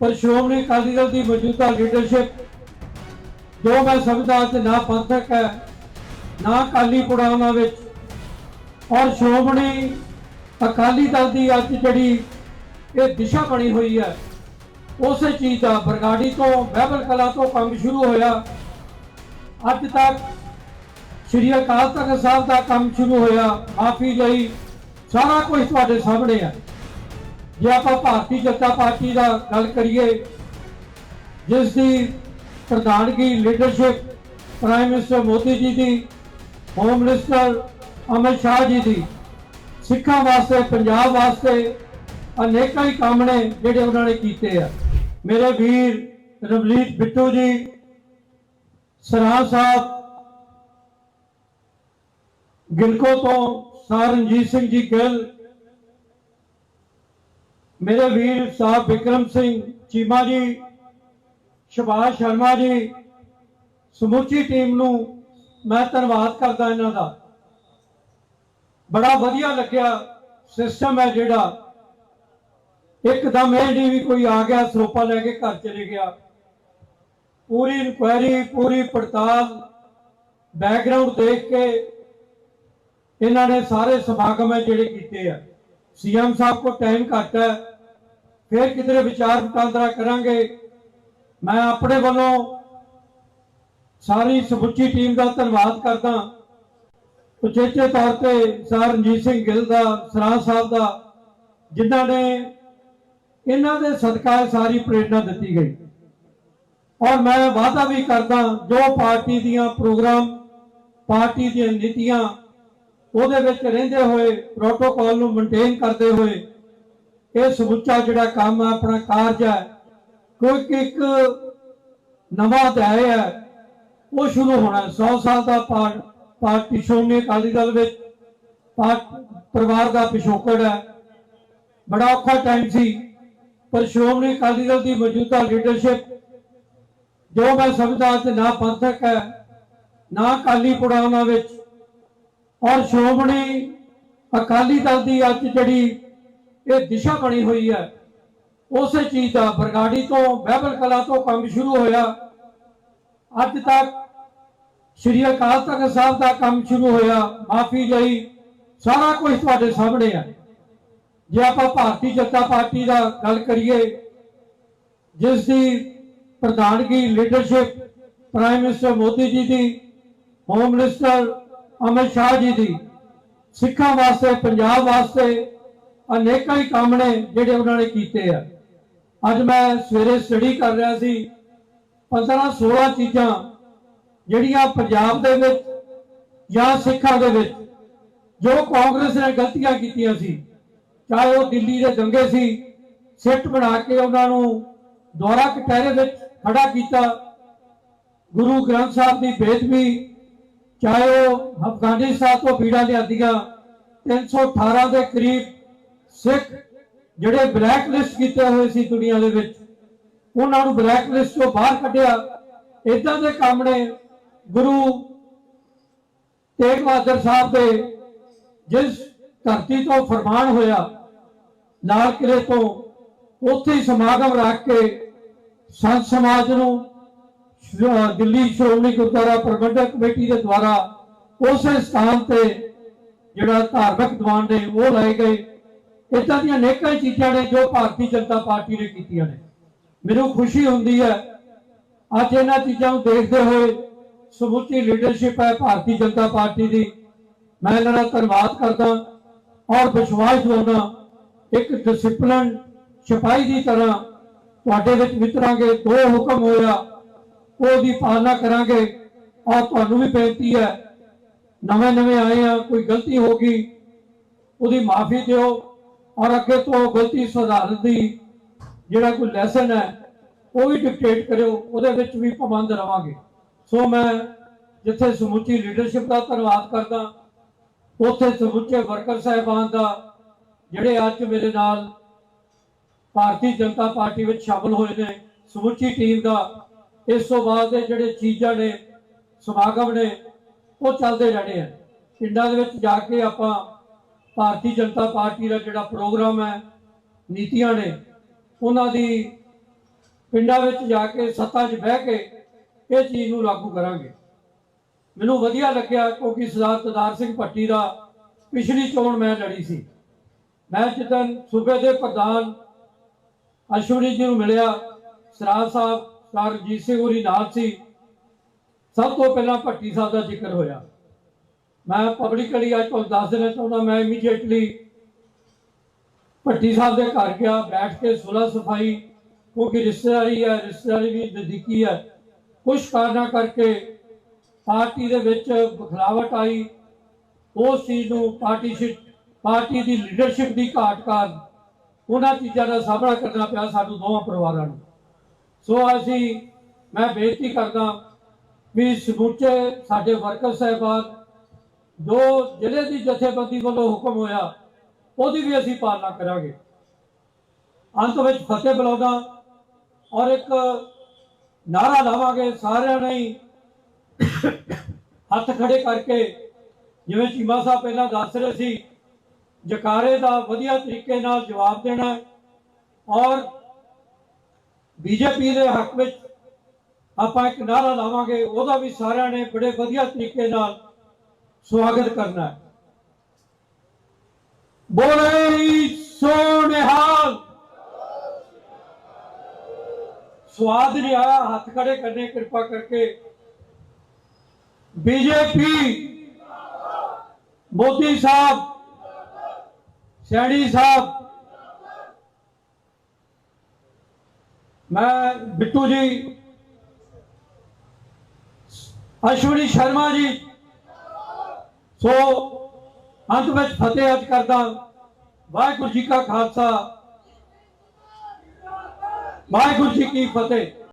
ਪਰ ਸ਼੍ਰੋਮਣੀ ਅਕਾਲੀ ਦਲ ਦੀ ਮੌਜੂਦਾ ਲੀਡਰਸ਼ਿਪ ਜੋ ਮੈਂ ਸਮਝਦਾ ਕਿ ਨਾ ਪੰਥਕ ਹੈ, ਨਾ ਅਕਾਲੀ ਪੁਰਾਣਾ ਵਿੱਚ, ਔਰ ਸ਼੍ਰੋਮਣੀ ਅਕਾਲੀ ਦਲ ਦੀ ਅੱਜ ਜਿਹੜੀ ਇਹ ਦਿਸ਼ਾ ਬਣੀ ਹੋਈ ਹੈ, ਉਸੇ ਚੀਜ਼ ਦਾ ਬਰਗਾੜੀ ਤੋਂ ਬਹਿਬਲ ਕਲਾ ਤੋਂ ਕੰਮ ਸ਼ੁਰੂ ਹੋਇਆ। ਅੱਜ ਤੱਕ ਸ਼੍ਰੀ ਅਕਾਲ ਤਖਤ ਸਾਹਿਬ ਦਾ ਕੰਮ ਸ਼ੁਰੂ ਹੋਇਆ, ਮਾਫੀ ਲਈ ਸਾਰਾ ਕੁਝ ਤੁਹਾਡੇ ਸਾਹਮਣੇ ਹੈ। ਜੇ ਆਪਾਂ ਭਾਰਤੀ ਜਨਤਾ ਪਾਰਟੀ ਦਾ ਗੱਲ ਕਰੀਏ, ਜਿਸ ਦੀ ਪ੍ਰਧਾਨਗੀ leadership prime minister Modi ji ਦੀ ਹੋਮ ਮਿਨਿਸਟਰ ਅਮਿਤ ਸ਼ਾਹ ਜੀ ਦੀ, ਸਿੱਖਾਂ ਵਾਸਤੇ, ਪੰਜਾਬ ਵਾਸਤੇ ਅਨੇਕਾਂ ਹੀ ਕੰਮ ਨੇ ਜਿਹੜੇ ਉਹਨਾਂ ਨੇ ਕੀਤੇ ਆ। ਮੇਰੇ ਵੀਰ ਰਵਲੀਤ ਬਿੱਟੂ ਜੀ ਸਰਾਂ ਸਾਹਿਬ, ਗਿਲਕੋ ਤੋਂ ਸਰ ਰਣਜੀਤ ਸਿੰਘ ਜੀ ਗਿੱਲ ਮੇਰੇ ਵੀਰ ਸਾਹਿਬ ਵਿਕਰਮ ਸਿੰਘ ਚੀਮਾ ਜੀ ਸ਼ਿਵਾਸ਼ ਸ਼ਰਮਾ ਜੀ, ਸਮੁੱਚੀ ਟੀਮ ਨੂੰ ਮੈਂ ਧੰਨਵਾਦ ਕਰਦਾ ਇਹਨਾਂ ਦਾ। ਬੜਾ ਵਧੀਆ ਲੱਗਿਆ ਸਿਸਟਮ ਹੈ ਜਿਹੜਾ। ਇੱਕਦਮ ਇਹ ਨਹੀਂ ਵੀ ਕੋਈ ਆ ਗਿਆ, ਸਰੋਪਾ ਲੈ ਕੇ ਘਰ ਚਲੇ ਗਿਆ। ਪੂਰੀ ਇਨਕੁਆਇਰੀ ਪੂਰੀ ਪੜਤਾਲ ਬੈਕਗ੍ਰਾਉਂਡ ਦੇਖ ਕੇ ਇਹਨਾਂ ਨੇ ਸਾਰੇ ਸਮਾਗਮ ਹੈ ਜਿਹੜੇ ਕੀਤੇ ਆ। ਸੀਐਮ ਸਾਹਿਬ ਕੋ ਟਾਈਮ ਘੱਟ ਹੈ। ਫਿਰ ਕਿਧਰੇ ਵਿਚਾਰ ਵਟਾਂਦਰਾ ਕਰਾਂਗੇ। ਮੈਂ ਆਪਣੇ ਵੱਲੋਂ ਸਾਰੀ ਸਮੁੱਚੀ ਟੀਮ ਦਾ ਧੰਨਵਾਦ ਕਰਦਾ। ਉਚੇਚੇ ਤੌਰ ਤੇ ਸਰ ਰਣਜੀਤ ਸਿੰਘ ਗਿੱਲ ਦਾ ਸਰਾਂ ਸਾਹਿਬ ਦਾ, ਜਿਨ੍ਹਾਂ ਨੇ ਇਹਨਾਂ ਦੇ ਸਦਕਾ ਸਾਰੀ ਪ੍ਰੇਰਣਾ ਦਿੱਤੀ ਗਈ। ਔਰ ਮੈਂ ਵਾਅਦਾ ਵੀ ਕਰਦਾ, ਜੋ ਪਾਰਟੀ ਦੀਆਂ ਪ੍ਰੋਗਰਾਮ, ਪਾਰਟੀ ਦੀਆਂ ਨੀਤੀਆਂ ਉਹਦੇ ਵਿੱਚ ਰਹਿੰਦੇ ਹੋਏ ਪ੍ਰੋਟੋਕਾਲ ਨੂੰ ਮੇਨਟੇਨ ਕਰਦੇ ਹੋਏ, ਇਹ ਸਮੁੱਚਾ ਜਿਹੜਾ ਕੰਮ ਹੈ ਆਪਣਾ ਕਾਰਜ ਹੈ ਕੋਈ ਇੱਕ ਨਵਾਂ ਅਧਿਆਇ ਹੈ ਉਹ ਸ਼ੁਰੂ ਹੋਣਾ ਹੈ। 100 ਸਾਲ ਦਾ ਪਾਰ- ਪਾਰਟੀ ਸ਼੍ਰੋਮਣੀ ਅਕਾਲੀ ਦਲ ਵਿੱਚ ਪਾਰ- ਪਰਿਵਾਰ ਦਾ ਪਿਛੋਕੜ ਹੈ ਬੜਾ ਔਖਾ ਟਾਈਮ ਸੀ, ਪਰ ਸ਼੍ਰੋਮਣੀ ਅਕਾਲੀ ਦਲ ਦੀ ਮੌਜੂਦਾ ਲੀਡਰਸ਼ਿਪ ਜੋ ਮੈਂ ਸਮਝਦਾ ਕਿ ਨਾ ਪੰਥਕ ਹੈ, ਨਾ ਅਕਾਲੀ ਪੁਰਾਣਾ ਵਿੱਚ ਔਰ ਸ਼੍ਰੋਮਣੀ ਅਕਾਲੀ ਦਲ ਦੀ ਅੱਜ ਜਿਹੜੀ ਇਹ ਦਿਸ਼ਾ ਬਣੀ ਹੋਈ ਹੈ, ਉਸੇ ਚੀਜ਼ ਦਾ ਬਰਗਾੜੀ ਤੋਂ, ਬਹਿਬਲ ਕਲਾ ਤੋਂ ਕੰਮ ਸ਼ੁਰੂ ਹੋਇਆ। ਅੱਜ ਤੱਕ ਸ਼੍ਰੀ ਅਕਾਲ ਤਖਤ ਸਾਹਿਬ ਦਾ ਕੰਮ ਸ਼ੁਰੂ ਹੋਇਆ, ਮਾਫੀ ਲਈ ਸਾਰਾ ਕੁਝ ਤੁਹਾਡੇ ਸਾਹਮਣੇ ਹੈ। ਜੇ ਆਪਾਂ ਭਾਰਤੀ ਜਨਤਾ ਪਾਰਟੀ ਦਾ ਗੱਲ ਕਰੀਏ, ਜਿਸ ਦੀ ਪ੍ਰਧਾਨਗੀ leadership prime minister Modi ji ਦੀ ਹੋਮ ਮਿਨਿਸਟਰ ਅਮਿਤ ਸ਼ਾਹ ਜੀ ਦੀ। ਸਿੱਖਾਂ ਵਾਸਤੇ, ਪੰਜਾਬ ਵਾਸਤੇ ਅਨੇਕਾਂ ਹੀ ਕੰਮ ਨੇ ਜਿਹੜੇ ਉਹਨਾਂ ਨੇ ਕੀਤੇ ਆ। ਅੱਜ ਮੈਂ ਸਵੇਰੇ ਸਟੱਡੀ ਕਰ ਰਿਹਾ ਸੀ। 15 16 ਚੀਜ਼ਾਂ ਜਿਹੜੀਆਂ ਪੰਜਾਬ ਦੇ ਵਿੱਚ ਜਾਂ ਸਿੱਖਾਂ ਦੇ ਵਿੱਚ ਜੋ ਕਾਂਗਰਸ ਨੇ ਗਲਤੀਆਂ ਕੀਤੀਆਂ ਸੀ, ਚਾਹੇ ਉਹ ਦਿੱਲੀ ਦੇ ਦੰਗੇ ਸੀ, ਸਿੱਟ ਬਣਾ ਕੇ ਉਹਨਾਂ ਨੂੰ ਦੁਆਰਾ ਕਟਹਿਰੇ ਵਿੱਚ ਖੜਾ ਕੀਤਾ। ਗੁਰੂ ਗ੍ਰੰਥ ਸਾਹਿਬ ਦੀ ਬੇਦਬੀ ਚਾਹੇ ਉਹ ਅਫਗਾਨਿਸਤਾਨ ਤੋਂ ਪੀੜਾ ਲਿਆਂਦੀਆਂ 318 ਦੇ ਕਰੀਬ ਸਿੱਖ ਜਿਹੜੇ ਬਲੈਕ ਲਿਸਟ ਕੀਤੇ ਹੋਏ ਸੀ ਦੁਨੀਆ ਦੇ ਵਿੱਚ, ਉਹਨਾਂ ਨੂੰ ਬਲੈਕ ਲਿਸਟ ਤੋਂ ਬਾਹਰ ਕੱਢਿਆ। ਇਦਾਂ ਦੇ ਕੰਮ ਨੇ ਗੁਰੂ ਤੇਗ ਬਹਾਦਰ ਸਾਹਿਬ ਦੇ, ਜਿਸ ਧਰਤੀ ਤੋਂ ਫਰਮਾਨ ਹੋਇਆ, ਲਾਲ ਕਿਲੇ ਤੋਂ, ਉੱਥੇ ਸਮਾਗਮ ਰੱਖ ਕੇ ਸੰਤ ਸਮਾਜ ਨੂੰ ਦਿੱਲੀ ਸ਼੍ਰੋਮਣੀ ਗੁਰਦੁਆਰਾ ਪ੍ਰਬੰਧਕ ਕਮੇਟੀ ਦੇ ਦੁਆਰਾ ਉਸੇ ਸਥਾਨ ਤੇ ਜਿਹੜਾ ਧਾਰਮਿਕ ਦੀਵਾਨ ਨੇ ਉਹ ਲਾਏ ਗਏ। ਇਦਾਂ ਦੀਆਂ ਅਨੇਕਾਂ ਚੀਜ਼ਾਂ ਨੇ ਜੋ ਭਾਰਤੀ ਜਨਤਾ ਪਾਰਟੀ ਨੇ ਕੀਤੀਆਂ ਨੇ। ਮੈਨੂੰ ਖੁਸ਼ੀ ਹੁੰਦੀ ਹੈ, ਅੱਜ ਇਹਨਾਂ ਚੀਜ਼ਾਂ ਨੂੰ ਦੇਖਦੇ ਹੋਏ ਸਮੁੱਚੀ ਲੀਡਰਸ਼ਿਪ ਹੈ ਭਾਰਤੀ ਜਨਤਾ ਪਾਰਟੀ ਦੀ। ਮੈਂ ਇਹਨਾਂ ਦਾ ਧੰਨਵਾਦ ਕਰਦਾ ਔਰ ਵਿਸ਼ਵਾਸ ਦਿਵਾਉਂਦਾ, ਇੱਕ ਡਿਸਪਲਿਨ ਸਿਪਾਹੀ ਦੀ ਤਰ੍ਹਾਂ ਤੁਹਾਡੇ ਵਿੱਚ ਵਿਤਰਾਂਗੇ ਦੋ ਹੁਕਮ ਹੋਇਆ। ਉਹਦੀ ਪਾਲਣਾ ਕਰਾਂਗੇ ਔਰ ਤੁਹਾਨੂੰ ਵੀ ਬੇਨਤੀ ਹੈ। ਨਵੇਂ ਨਵੇਂ ਆਏ ਆ, ਕੋਈ ਗਲਤੀ ਹੋ ਗਈ, ਉਹਦੀ ਮਾਫੀ ਦਿਓ ਔਰ ਅੱਗੇ ਤੋਂ ਗਲਤੀ ਸੁਧਾਰਨ ਦੀ ਜਿਹੜਾ ਕੋਈ ਲੈਸਨ ਹੈ, ਉਹ ਵੀ ਡਿਕਟੇਟ ਕਰਿਓ, ਉਹਦੇ ਵਿੱਚ ਵੀ ਪਾਬੰਦ ਰਵਾਂਗੇ। ਸੋ ਮੈਂ ਜਿੱਥੇ ਸਮੁੱਚੀ ਲੀਡਰਸ਼ਿਪ ਦਾ ਧੰਨਵਾਦ ਕਰਦਾ, ਉੱਥੇ ਸਮੁੱਚੇ ਵਰਕਰ ਸਾਹਿਬਾਨ ਦਾ, ਜਿਹੜੇ ਅੱਜ ਮੇਰੇ ਨਾਲ ਭਾਰਤੀ ਜਨਤਾ ਪਾਰਟੀ ਵਿੱਚ ਸ਼ਾਮਲ ਹੋਏ ਨੇ, ਸਮੁੱਚੀ ਟੀਮ ਦਾ ਇਸ ਤੋਂ ਬਾਅਦ ਦੇ ਜਿਹੜੇ ਚੀਜ਼ਾਂ ਨੇ, ਸਮਾਗਮ ਨੇ, ਉਹ ਚੱਲਦੇ ਰਹਿਣੇ ਆ। ਪਿੰਡਾਂ ਦੇ ਵਿੱਚ ਜਾ ਕੇ ਆਪਾਂ ਭਾਰਤੀ ਜਨਤਾ ਪਾਰਟੀ ਦਾ ਜਿਹੜਾ ਪ੍ਰੋਗਰਾਮ ਹੈ, ਨੀਤੀਆਂ ਨੇ, ਉਹਨਾਂ ਦੀ ਪਿੰਡਾਂ ਵਿੱਚ ਜਾ ਕੇ ਸੱਤਾ 'ਚ ਬਹਿ ਕੇ ਇਹ ਚੀਜ਼ ਨੂੰ ਲਾਗੂ ਕਰਾਂਗੇ। ਮੈਨੂੰ ਵਧੀਆ ਲੱਗਿਆ ਕਿਉਂਕਿ ਸਰਦਾਰ ਤਦਾਰ ਸਿੰਘ ਭੱਟੀ ਦਾ ਪਿਛਲੀ ਚੋਣ ਮੈਂ ਲੜੀ ਸੀ। ਮੈਂ ਜਿੱਦਣ ਸੂਬੇ ਦੇ ਪ੍ਰਧਾਨ ਅਸ਼ਵਨੀ ਜੀ ਨੂੰ ਮਿਲਿਆ ਸਰਾਜ ਸਾਹਿਬ ਸਰ ਰਣਜੀਤ ਸਿੰਘ ਹੋਰੀ ਨਾਲ ਸੀ। ਸਭ ਤੋਂ ਪਹਿਲਾਂ ਭੱਟੀ ਸਾਹਿਬ ਦਾ ਜ਼ਿਕਰ ਹੋਇਆ। ਮੈਂ ਪਬਲਿਕਲੀ ਅੱਜ ਤੁਹਾਨੂੰ ਦੱਸ ਦੇਣਾ ਚਾਹੁੰਦਾ, ਮੈਂ ਇਮੀਡੀਏਟਲੀ ਭੱਟੀ ਸਾਹਿਬ ਦੇ ਘਰ ਗਿਆ, ਬੈਠ ਕੇ ਸੁਲਾ ਸਫ਼ਾਈ, ਕਿਉਂਕਿ ਰਿਸ਼ਤੇਦਾਰੀ ਹੈ, ਰਿਸ਼ਤੇਦਾਰੀ ਵੀ ਨਜ਼ਦੀਕੀ ਹੈ। ਕੁਝ ਕਾਰਨਾਂ ਕਰਕੇ ਪਾਰਟੀ ਦੇ ਵਿੱਚ ਬਖਲਾਵਟ ਆਈ। ਉਸ ਚੀਜ਼ ਨੂੰ ਪਾਰਟੀ ਸ਼ਿ- ਪਾਰਟੀ ਦੀ ਲੀਡਰਸ਼ਿਪ ਦੀ ਘਾਟ ਕਾਰਨ ਉਹਨਾਂ ਚੀਜ਼ਾਂ ਦਾ ਸਾਹਮਣਾ ਕਰਨਾ ਪਿਆ ਸਾਨੂੰ ਦੋਵਾਂ ਪਰਿਵਾਰਾਂ ਨੂੰ। ਸੋ ਅਸੀਂ, ਮੈਂ ਬੇਨਤੀ ਕਰਦਾ ਵੀ ਸਮੁੱਚੇ ਸਾਡੇ ਵਰਕਰ ਸਾਹਿਬਾਨ, ਜੋ ਜ਼ਿਲ੍ਹੇ ਦੀ ਜਥੇਬੰਦੀ ਵੱਲੋਂ ਹੁਕਮ ਹੋਇਆ, ਉਹਦੀ ਵੀ ਅਸੀਂ ਪਾਲਣਾ ਕਰਾਂਗੇ। ਅੰਤ ਵਿੱਚ ਫਤਿਹ ਬੁਲਾਉਂਦਾ ਔਰ ਇੱਕ ਨਾਰਾ ਲਾਵਾਂਗੇ ਸਾਰਿਆਂ ਨੇ ਹੱਥ ਖੜੇ ਕਰਕੇ, ਜਿਵੇਂ ਚੀਮਾ ਸਾਹਿਬ ਪਹਿਲਾਂ ਦੱਸ ਰਹੇ ਸੀ, ਜਕਾਰੇ ਦਾ ਵਧੀਆ ਤਰੀਕੇ ਨਾਲ ਜਵਾਬ ਦੇਣਾ ਔਰ ਬੀਜੇਪੀ ਦੇ ਹੱਕ ਵਿੱਚ ਆਪਾਂ ਇੱਕ ਨਾਰਾ ਲਾਵਾਂਗੇ, ਉਹਦਾ ਵੀ ਸਾਰਿਆਂ ਨੇ ਬੜੇ ਵਧੀਆ ਤਰੀਕੇ ਨਾਲ ਸਵਾਗਤ ਕਰਨਾ ਹੈ। ਬੋਲੇ ਸੋ ਸਵਾਦ ਨਹੀਂ ਆਇਆ, ਹੱਥ ਖੜੇ ਕਰਨੇ, ਕਿਰਪਾ ਕਰਕੇ। ਬੀਜੇਪੀ ਮੋਦੀ ਸਾਹਿਬ, ਸੈਣੀ ਸਾਹਿਬ ਮੈਂ ਬਿੱਟੂ ਜੀ, ਅਸ਼ਵਨੀ ਸ਼ਰਮਾ ਜੀ। ਸੋ ਅੰਤ ਵਿੱਚ ਫਤਿਹ ਅੱਜ ਕਰਦਾ, ਵਾਹਿਗੁਰੂ ਜੀ ਕਾ ਖਾਲਸਾ। ਵਾਹਿਗੁਰੂ ਜੀ ਕੀ ਫਤਿਹ।